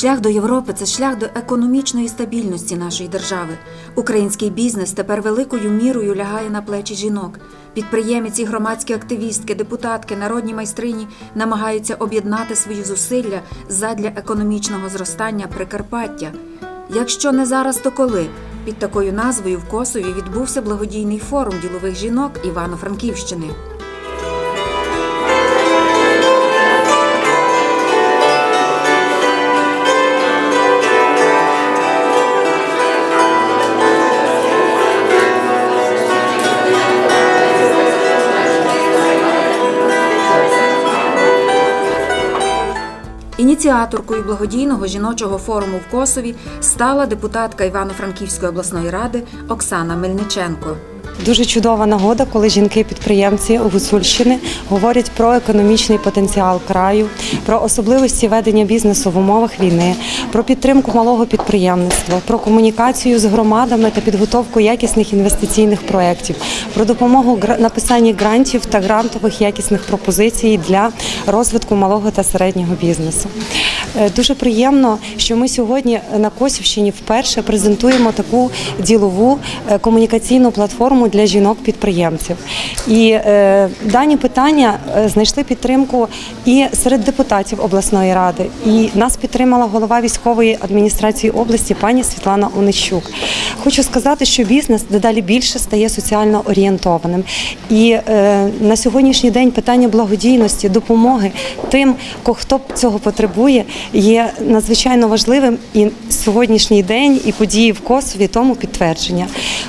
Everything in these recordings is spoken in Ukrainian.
Шлях до Європи це шлях до економічної стабільності нашої держави. Український бізнес тепер великою мірою лягає на плечі жінок. Підприємці, громадські активістки, депутатки, народні майстрині намагаються об'єднати свої зусилля задля економічного зростання Прикарпаття. Якщо не зараз, то коли? Під такою назвою в Косові відбувся благодійний форум ділових жінок Івано-Франківщини. Ініціаторкою благодійного жіночого форуму в Косові стала депутатка Івано-Франківської обласної ради Оксана Мельниченко. Дуже чудова нагода, коли жінки-підприємці Гуцульщини говорять про економічний потенціал краю, про особливості ведення бізнесу в умовах війни, про підтримку малого підприємництва, про комунікацію з громадами та підготовку якісних інвестиційних проєктів, про допомогу написанні грантів та грантових якісних пропозицій для розвитку малого та середнього бізнесу. Е, Дуже приємно, що ми сьогодні на Косівщині вперше презентуємо таку ділову е, комунікаційну платформу для жінок-підприємців. І е, дані питання е, знайшли підтримку і серед депутатів обласної ради. І нас підтримала голова військової адміністрації області пані Світлана Онищук. Хочу сказати, що бізнес дедалі більше стає соціально орієнтованим. І е, на сьогоднішній день питання благодійності, допомоги тим, хто цього потребує, є надзвичайно важливим. І сьогоднішній день і події в Косові тому підтвердження.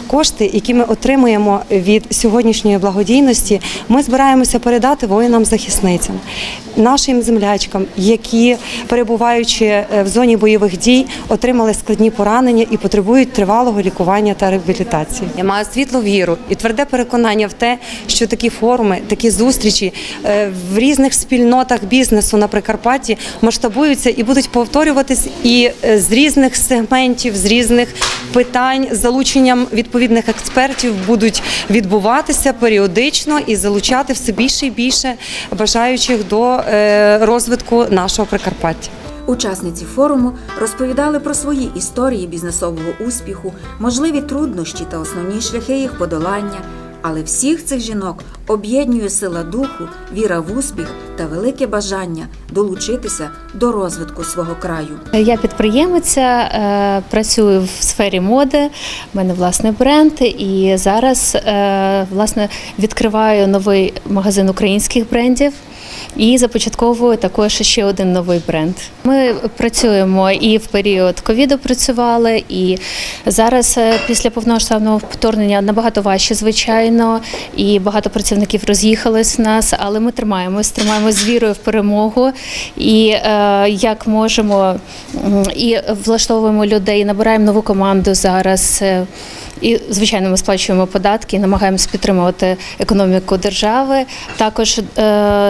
Кошти, які ми отримуємо від сьогоднішньої благодійності, ми збираємося передати воїнам-захисницям, нашим землячкам, які перебуваючи е, в зоні бойових дій, отримали складні поранення і потребують тривалого лікування та реабілітації. Я маю світлу віру і тверде переконання в те, що такі форуми, такі зустрічі е, в різних спільнотах бізнесу на Прикарпатті масштабуються і будуть повторюватись і е, з різних сегментів, з різних питань, залученням відповідних експертів будуть відбуватися періодично і залучати все більше і більше бажаючих до е, розвитку нашого Прикарпаття. Учасниці форуму розповідали про свої історії бізнесового успіху, можливі труднощі та основні шляхи їх подолання. Але всіх цих жінок об'єднує сила духу, віра в успіх та велике бажання долучитися до розвитку свого краю. Я підприємиця, е, працюю в сфері моди. в мене власний бренд, і зараз е, власне відкриваю новий магазин українських брендів. І започатковую також ще один новий бренд. Ми працюємо і в період ковіду працювали, і зараз е, після повномасштабного вторгнення набагато важче, звичайно, і багато працівників роз'їхались в нас, але ми тримаємось, тримаємось з вірою в перемогу. І е, як можемо, і влаштовуємо людей, набираємо нову команду зараз. Е, і, звичайно, ми сплачуємо податки, намагаємося підтримувати економіку держави. Також е,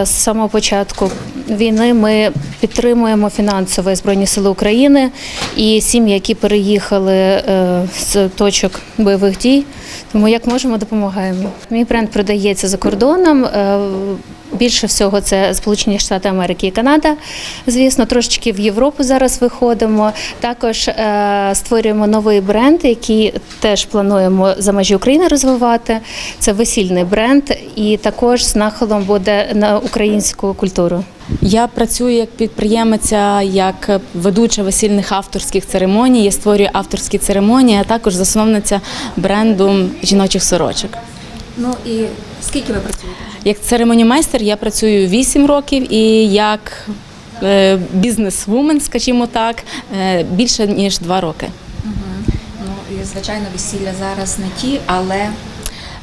з самого початку війни ми підтримуємо фінансово Збройні Сили України і сім'ї, які переїхали е, з точок бойових дій. Тому як можемо, допомагаємо. Мій бренд продається за кордоном. Більше всього це Сполучені Штати Америки і Канада. Звісно, трошечки в Європу зараз виходимо. Також е, створюємо новий бренд, який теж плануємо за межі України розвивати. Це весільний бренд, і також з нахилом буде на українську культуру. Я працюю як підприємиця, як ведуча весільних авторських церемоній. Я створюю авторські церемонії, а також засновниця бренду жіночих сорочок. Ну і скільки ви працюєте? Як церемонімайстер я працюю 8 років і як е, бізнес-вумен, скажімо так, е, більше ніж 2 роки. Ну і звичайно, весілля зараз не ті, але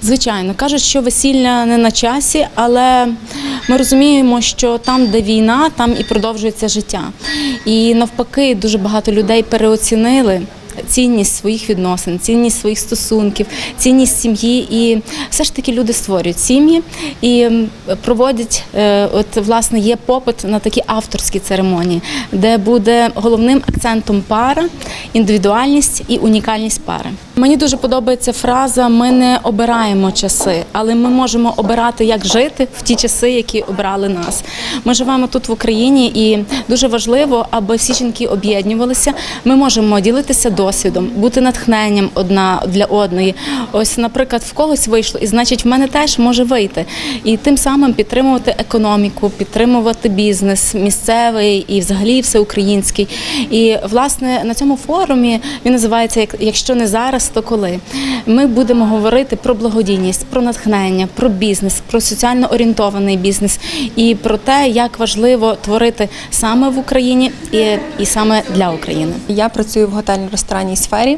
Звичайно, кажуть, що весілля не на часі, але ми розуміємо, що там, де війна, там і продовжується життя. І навпаки, дуже багато людей переоцінили. Цінність своїх відносин, цінність своїх стосунків, цінність сім'ї, і все ж таки люди створюють сім'ї і проводять. е, От власне є попит на такі авторські церемонії, де буде головним акцентом пара, індивідуальність і унікальність пари. Мені дуже подобається фраза Ми не обираємо часи, але ми можемо обирати, як жити в ті часи, які обрали нас. Ми живемо тут в Україні, і дуже важливо, аби всі жінки об'єднувалися. Ми можемо ділитися досвідом, бути натхненням одна для одної. Ось, наприклад, в когось вийшло, і значить, в мене теж може вийти. І тим самим підтримувати економіку, підтримувати бізнес місцевий і взагалі всеукраїнський. І власне на цьому форумі він називається «Як- Якщо не зараз, то коли. Ми будемо говорити про благодійність, про натхнення, про бізнес, про соціально орієнтований бізнес і про те, як важливо творити саме в Україні і, і саме для України. Я працюю в готельно-ресторанній сфері,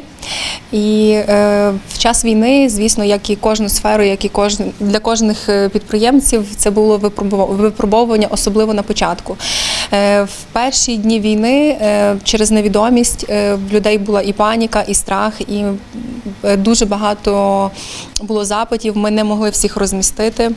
і е, в час війни, звісно, як і кожну сферу, як і кожен для кожних е, підприємців, це було випробовування, особливо на початку. Е, в перші дні війни е, через невідомість е, в людей була і паніка, і страх, і е, дуже багато було запитів. Ми не могли всіх розмістити.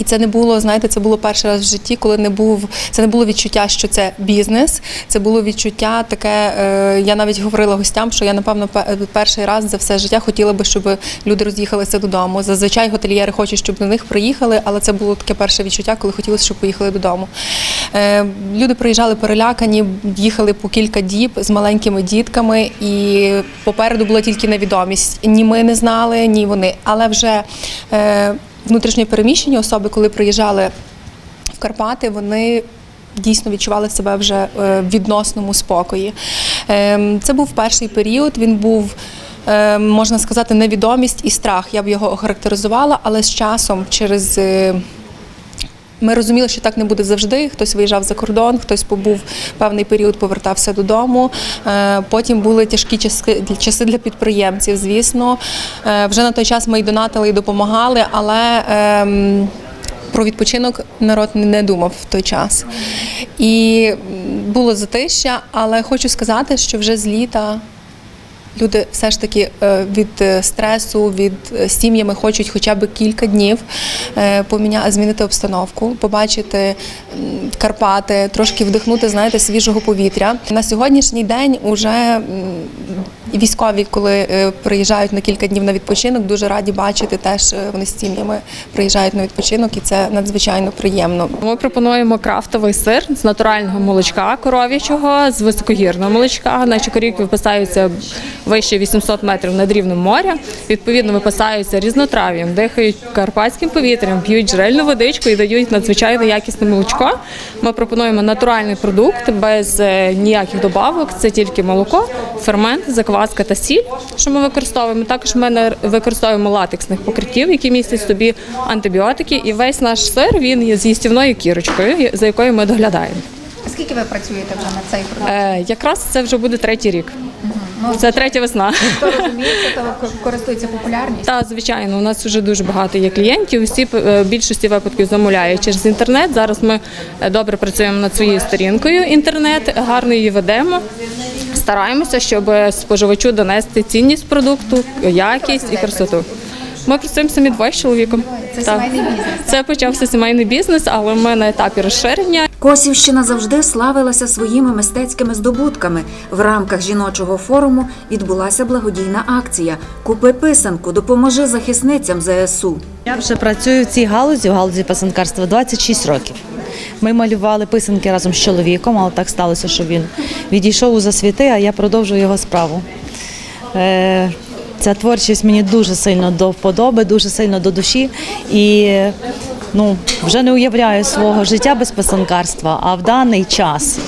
І це не було, знаєте, це було перший раз в житті, коли не був це не було відчуття, що це бізнес. Це було відчуття таке. Е, я навіть говорила гостям, що я напевно перший раз за все життя хотіла би, щоб люди роз'їхалися додому. Зазвичай готельєри хочуть, щоб до них приїхали, але це було таке перше відчуття, коли хотілося, щоб поїхали додому. Е, люди приїжджали перелякані, їхали по кілька діб з маленькими дітками, і попереду була тільки невідомість. Ні ми не знали, ні вони. Але вже внутрішньо переміщені особи, коли приїжджали в Карпати, вони дійсно відчували себе вже е, в відносному спокої. Ем, Це був перший період, він був. е, Можна сказати, невідомість і страх. Я б його охарактеризувала, але з часом, через е, ми розуміли, що так не буде завжди. Хтось виїжджав за кордон, хтось побув певний період, повертався додому. Е, Потім були тяжкі часи, для підприємців. Звісно, Е, вже на той час ми й донатили, і допомагали, але ем, про відпочинок народ не думав в той час. І було затища, але хочу сказати, що вже з літа. Люди все ж таки е, від е, стресу, від е, сім'ями хочуть хоча б кілька днів поміня... змінити обстановку, побачити Карпати, трошки вдихнути, знаєте, свіжого повітря. На сьогоднішній день уже військові, коли приїжджають на кілька днів на відпочинок, дуже раді бачити теж вони з сім'ями приїжджають на відпочинок, і це надзвичайно приємно. Ми пропонуємо крафтовий сир з натурального молочка коров'ячого, з високогірного молочка. Наші корівки випасаються вище 800 метрів над рівнем моря. Відповідно, випасаються різнотрав'ям, дихають карпатським повітрям, п'ють джерельну водичку і дають надзвичайно якісне молочко. Ми пропонуємо натуральний продукт без е, ніяких добавок. Це тільки молоко, фермент, закваска та сіль, що ми використовуємо. Також ми не використовуємо латексних покриттів, які містять собі антибіотики. І весь наш сир він є з їстівною кірочкою, за якою ми доглядаємо. Скільки ви працюєте вже на цей продукт? Е, якраз це вже буде третій рік. Це третя весна. Хто розуміється, то користується популярністю. Та звичайно, у нас вже дуже багато є клієнтів. Всі е, в більшості випадків замовляють через інтернет. Зараз ми е, добре працюємо над своєю сторінкою. Інтернет гарно її ведемо. Стараємося, щоб споживачу донести цінність продукту, якість і красоту. Ми працюємо самі двоє з чоловіком. Це Так. сімейний бізнес. Це почався сімейний бізнес, але ми на етапі розширення. Косівщина завжди славилася своїми мистецькими здобутками. В рамках жіночого форуму відбулася благодійна акція Купи писанку, допоможи захисницям ЗСУ. Я вже працюю в цій галузі, в галузі писанкарства 26 років. Ми малювали писанки разом з чоловіком, але так сталося, що він відійшов у засвіти, а я продовжую його справу. Е, Ця творчість мені дуже сильно до вподоби, дуже сильно до душі. І ну, вже не уявляю свого життя без писанкарства, а в даний час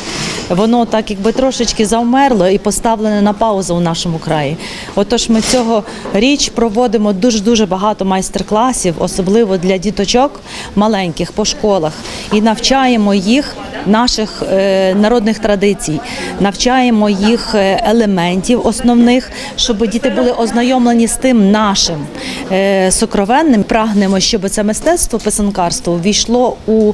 воно так якби трошечки завмерло і поставлене на паузу в нашому краї. Отож, ми цього річ проводимо дуже дуже багато майстер-класів, особливо для діточок маленьких по школах, і навчаємо їх наших е, народних традицій, навчаємо їх е, елементів основних, щоб діти були ознайомлені з тим нашим е, сокровенним. Прагнемо, щоб це мистецтво писанкарство ввійшло у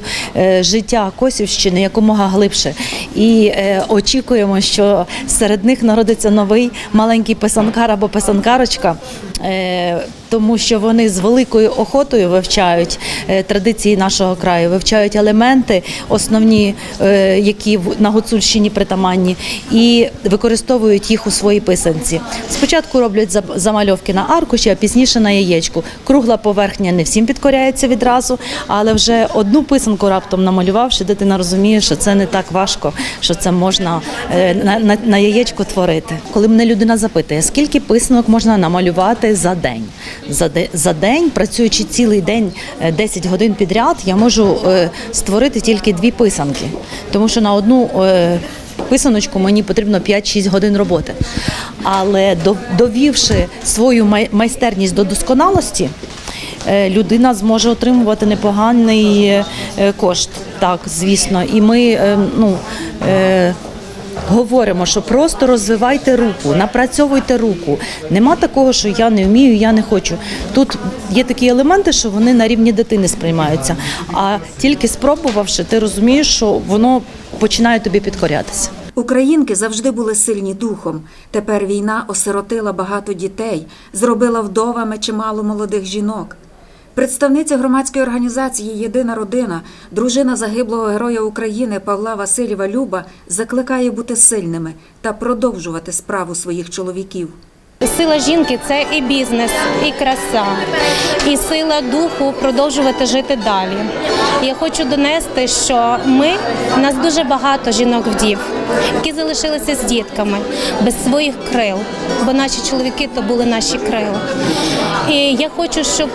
життя Косівщини якомога глибше. І е, очікуємо, що серед них народиться новий маленький писанкар або писанкарочка. Е, тому що вони з великою охотою вивчають е, традиції нашого краю, вивчають елементи основні, е, які на Гуцульщині притаманні, і використовують їх у своїй писанці. Спочатку роблять замальовки на аркуші, а пізніше на яєчку. Кругла поверхня не всім підкоряється відразу, але вже одну писанку раптом намалювавши, дитина розуміє, що це не так важко, що це можна на, на, на яєчку творити. Коли мене людина запитує, скільки писанок можна намалювати за день? За, за день, працюючи цілий день е, 10 годин підряд, я можу е, створити тільки дві писанки, тому що на одну. е, Писаночку мені потрібно 5-6 годин роботи. Але до- довівши свою майстерність до досконалості, е, людина зможе отримувати непоганий е, кошт. Так, звісно. І ми е, ну, е, говоримо, що просто розвивайте руку, напрацьовуйте руку. Нема такого, що я не вмію, я не хочу. Тут є такі елементи, що вони на рівні дитини сприймаються. А тільки спробувавши, ти розумієш, що воно починає тобі підкорятися. Українки завжди були сильні духом. Тепер війна осиротила багато дітей, зробила вдовами чимало молодих жінок. Представниця громадської організації Єдина родина, дружина загиблого героя України Павла Васильєва Люба закликає бути сильними та продовжувати справу своїх чоловіків. Сила жінки це і бізнес, і краса, і сила духу продовжувати жити далі. Я хочу донести, що ми нас дуже багато жінок вдів, які залишилися з дітками без своїх крил, бо наші чоловіки то були наші крила. І я хочу, щоб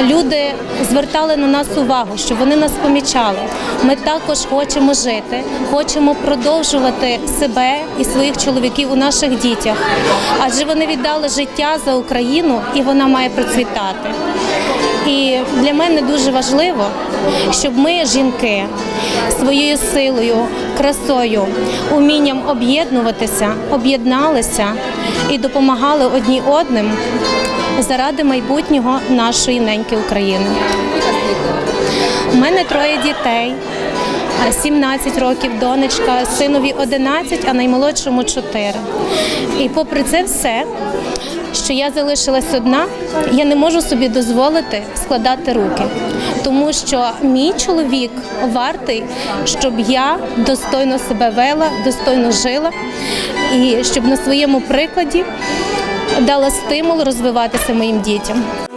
люди звертали на нас увагу, щоб вони нас помічали. Ми також хочемо жити, хочемо продовжувати себе і своїх чоловіків у наших дітях, адже вони віддали життя за Україну і вона має процвітати. І для мене дуже важливо, щоб ми, жінки, своєю силою, красою, умінням об'єднуватися, об'єдналися і допомагали одні одним заради майбутнього нашої неньки України. У мене троє дітей. 17 років донечка, синові 11, а наймолодшому 4. І попри це все, що я залишилась одна, я не можу собі дозволити складати руки, тому що мій чоловік вартий, щоб я достойно себе вела, достойно жила, і щоб на своєму прикладі дала стимул розвиватися моїм дітям.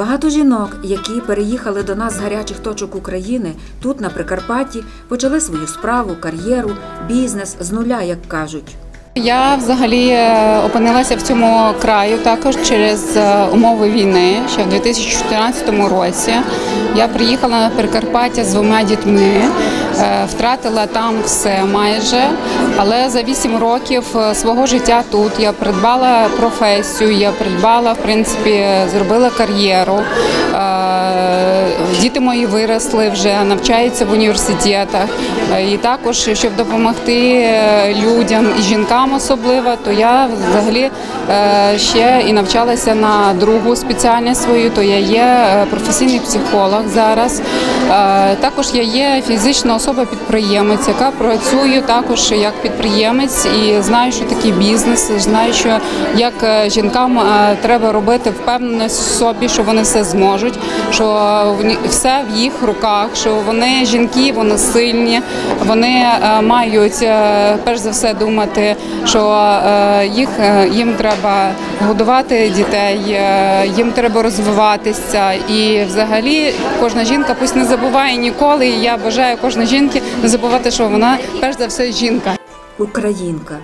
Багато жінок, які переїхали до нас з гарячих точок України, тут, на Прикарпатті, почали свою справу, кар'єру, бізнес з нуля, як кажуть. Я взагалі е, опинилася в цьому краю також через е, умови війни. Ще в 2014 році я приїхала на Прикарпаття з двома дітьми, втратила там все майже. Але за 8 років е, свого життя тут я придбала професію, я придбала, в принципі, зробила кар'єру. Е, Діти мої виросли вже, навчаються в університетах. Е, І також, щоб допомогти е, людям і жінкам особливо, то я взагалі е, ще і навчалася на другу спеціальність свою, то я є е, професійний психолог зараз. Е, Також я є фізична особа. Особа-підприємець, яка працює також як підприємець і знаю, що таке бізнес, знаю, що як е, жінкам е, треба робити впевненість в собі, що вони все зможуть, що все в їх руках, що вони жінки, вони сильні, вони е, мають перш за все думати, що їх їм треба годувати дітей, їм треба розвиватися. І взагалі кожна жінка пусть не забуває ніколи. І я бажаю кожній жінки не забувати, що вона перш за все жінка. Українка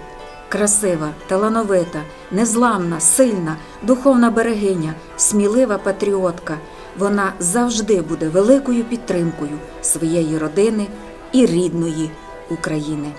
красива, талановита, незламна, сильна, духовна берегиня, смілива патріотка. Вона завжди буде великою підтримкою своєї родини і рідної України.